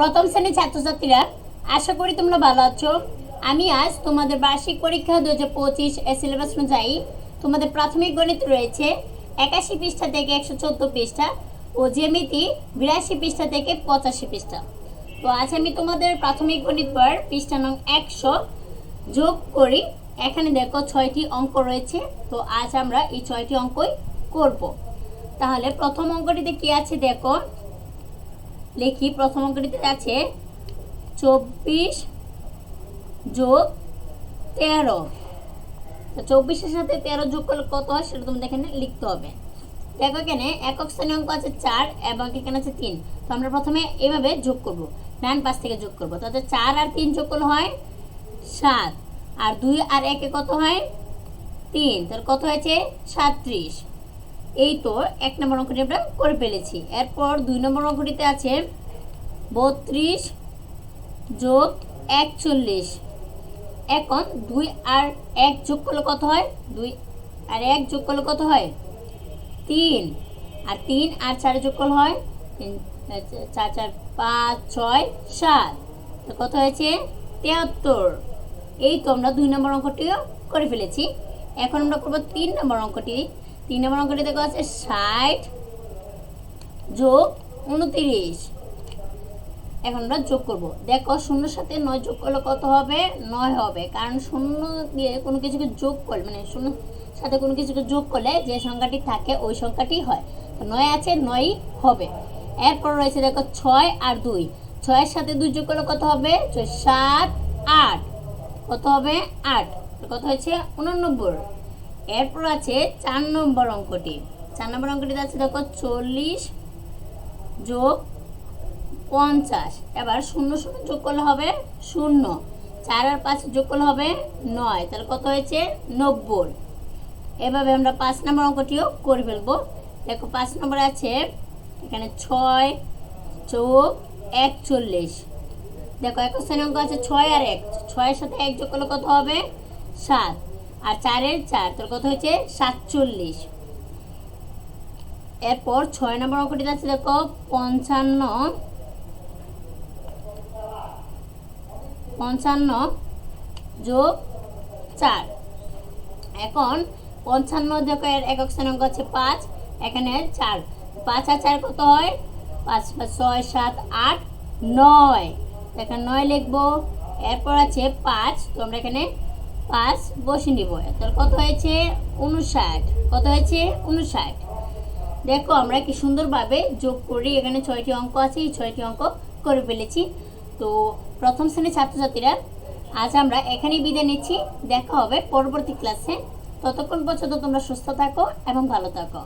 প্রথম শ্রেণির ছাত্রছাত্রীরা, আশা করি তোমরা ভালো আছো। আমি আজ তোমাদের বার্ষিক পরীক্ষা দু হাজার পঁচিশ সিলেবাস অনুযায়ী তোমাদের প্রাথমিক গণিত রয়েছে একাশি পৃষ্ঠা থেকে একশো চোদ্দ পৃষ্ঠা ও জ্যামিতি বিরাশি পৃষ্ঠা থেকে পঁচাশি পৃষ্ঠা। তো আজ আমি তোমাদের প্রাথমিক গণিত পর পৃষ্ঠা নং একশো যোগ করি। এখানে দেখো ছয়টি অঙ্ক রয়েছে, তো আজ আমরা এই ছয়টি অঙ্কই করব। তাহলে প্রথম অঙ্কটিতে কি আছে দেখো লিখি, প্রথম অঙ্কটিতে আছে চব্বিশ যোগ তেরো। তো চব্বিশের সাথে তেরো যোগ করলে কত হয় সেটা তোমাদের এখানে লিখতে হবে। দেখো এখানে একক স্থানীয় অঙ্ক আছে চার এবং এখানে আছে তিন। তো আমরা প্রথমে এভাবে যোগ করব ডান পাশ থেকে যোগ করব। তাতে চার আর তিন যোগ করলে হয় সাত। আর দুই আর একে কত হয়? তিন। তার কত হয়েছে? সাতত্রিশ। এই তো এক নম্বর অঙ্কটি আমরা করে ফেলেছি। এরপর দুই নম্বর অঙ্কটিতে আছে বত্রিশ যোগ একচল্লিশ। এখন দুই আর এক যোগ করলে কত হয়? দুই আর এক যোগ করলে কত হয়? তিন। আর তিন আর চার যোগ করলে হয়? চার চার, পাঁচ, ছয়, সাত। কত হয়েছে? তেহাত্তর এই তো আমরা দুই নম্বর অঙ্কটিও করে ফেলেছি। এখন আমরা করব তিন নম্বর অঙ্কটি। তিন নম্বর অঙ্কটি দেখো আছে ষাট যোগ উনতিরিশ। এখন আমরা যোগ করব। দেখো শূন্যর সাথে নয় যোগ করলে কত হবে? নয় হবে। কারণ শূন্য দিয়ে কোনো কিছুকে যোগ করলে মানে শূন্য সাথে কোনো কিছুকে যোগ করলে যে সংখ্যাটি থাকে, ওই সংখ্যাটি হয়। তো নয় আছে, নয়ই হবে। এরপর রয়েছে দেখো ছয় আর দুই। ছয়ের সাথে দুই যোগ করলে কত হবে? ছয়, সাত, আট। কত হবে? আট। কত হয়েছে? উননব্বই। এরপর আছে চার নম্বর অঙ্কটি। চার নম্বর অঙ্কটিতে আছে দেখো চল্লিশ যোগ পঞ্চাশ। এবার শূন্য শূন্য যোগ করলে হবে শূন্য। চার আর পাঁচ যোগ করলে হবে নয়। তাহলে কত হয়েছে? নব্বই। এভাবে আমরা পাঁচ নম্বর অঙ্কটিও করে ফেলব। দেখো পাঁচ নম্বর আছে, এখানে ছয় যোগ একচল্লিশ। দেখো এক অঙ্ক আছে ছয় আর এক। ছয়ের সাথে এক যোগ করলে কত হবে? সাত। আর চারের চার, তোর কত হয়েছে? সাতচল্লিশ। এরপর ছয় নম্বর অঙ্কটিতে আছে দেখো, পঞ্চান্ন। পঞ্চান্ন যোগ চার। এখন পঞ্চান্ন দেখো, এর একক অঙ্ক আছে পাঁচ, এখানে চার। পাঁচ আর চার কত হয়? পাঁচ পাঁচ, ছয়, সাত, আট, নয়। এখানে নয় লিখব। এরপর আছে পাঁচ তোমরা এখানে পাঁচ, বসে নিব। তাহলে কত হয়েছে? উনষাট। কত হয়েছে? উনষাট। দেখো, আমরা কি সুন্দরভাবে যোগ করি এখানে ছয়টি অঙ্ক আছে, এই ছয়টি অঙ্ক করে ফেলেছি। তো প্রথম শ্রেণির ছাত্রছাত্রীরা, আজ আমরা এখানেই বিদায় নিচ্ছি। দেখা হবে পরবর্তী ক্লাসে। ততক্ষণ পর্যন্ত তোমরা সুস্থ থাকো এবং ভালো থাকো।